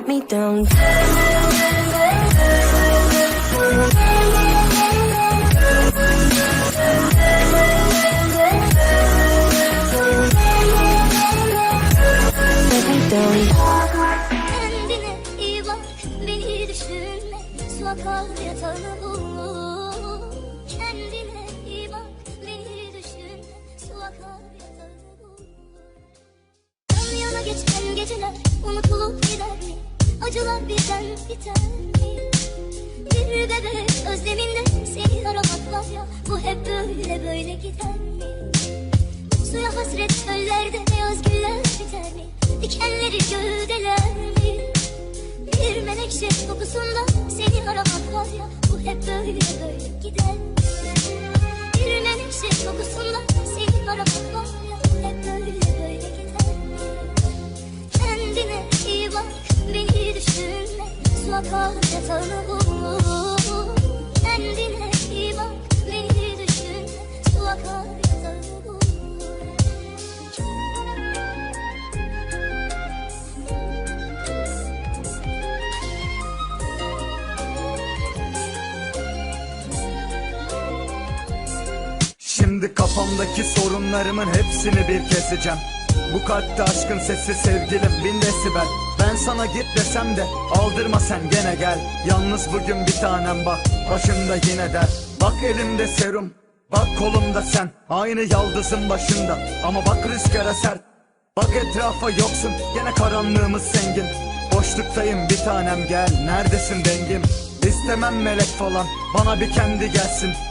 let me down. Kendine iyi bak, beni düşünme. Su akar yatağını. Kendine iyi bak, beni düşünme. Su akar yatağını bul. Yan yana geçen geceler unutulup gider mi? Acılar birden biter mi? Bir bebek özleminde seni aramak var ya Bu hep böyle böyle gider mi? Suya hasret çöllerde beyaz güller biter mi? Dikenleri gövdeler mi? Bir menekşe kokusunda seni aramak var ya Bu hep böyle böyle gider mi? Bir menekşe Şimdi kafamdaki sorunlarımın hepsini bir keseceğim. Bu kalpte aşkın sesi sevgilim bin desibel Ben sana git desem de aldırma sen gene gel. Yalnız bugün bir tanem bak başımda yine der. Bak elimde serum bak kolumda sen. Aynı yaldızın başında ama bak rüzgara sert Bak etrafa yoksun gene karanlığımız zengin. Boşluktayım bir tanem gel neredesin dengim? İstemem melek falan bana bir kendi gelsin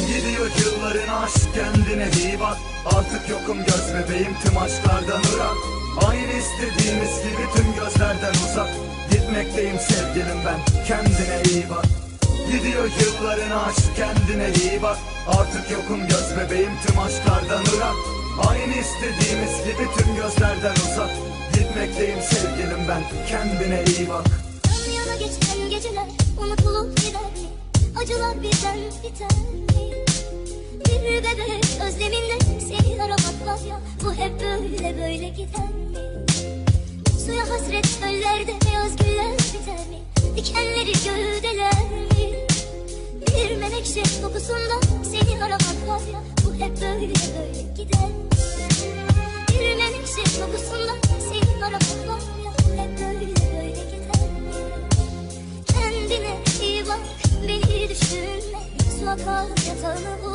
Gidiyor yılların aşk kendine iyi bak. Artık yokum göz bebeğim tüm aşklardan ırak Aynı istediğimiz gibi tüm gözlerden uzak. Gitmekteyim sevgilim ben kendine iyi bak. Gidiyor yılların aşk kendine iyi bak. Artık yokum göz bebeğim tüm aşklardan ırak Aynı istediğimiz gibi tüm gözlerden uzak. Gitmekteyim sevgilim ben kendine iyi bak. Yan yana geçen geceler. Unutulup gider? Acılar birden biter mi? Bir bebek özleminde seni aramak var ya Bu hep böyle böyle gider mi? Suya hasret çöllerde beyaz güller biter mi? Dikenleri gövdeler mi? Bir menekşe kokusunda seni aramak var ya Bu hep böyle böyle gider mi? 也沉默不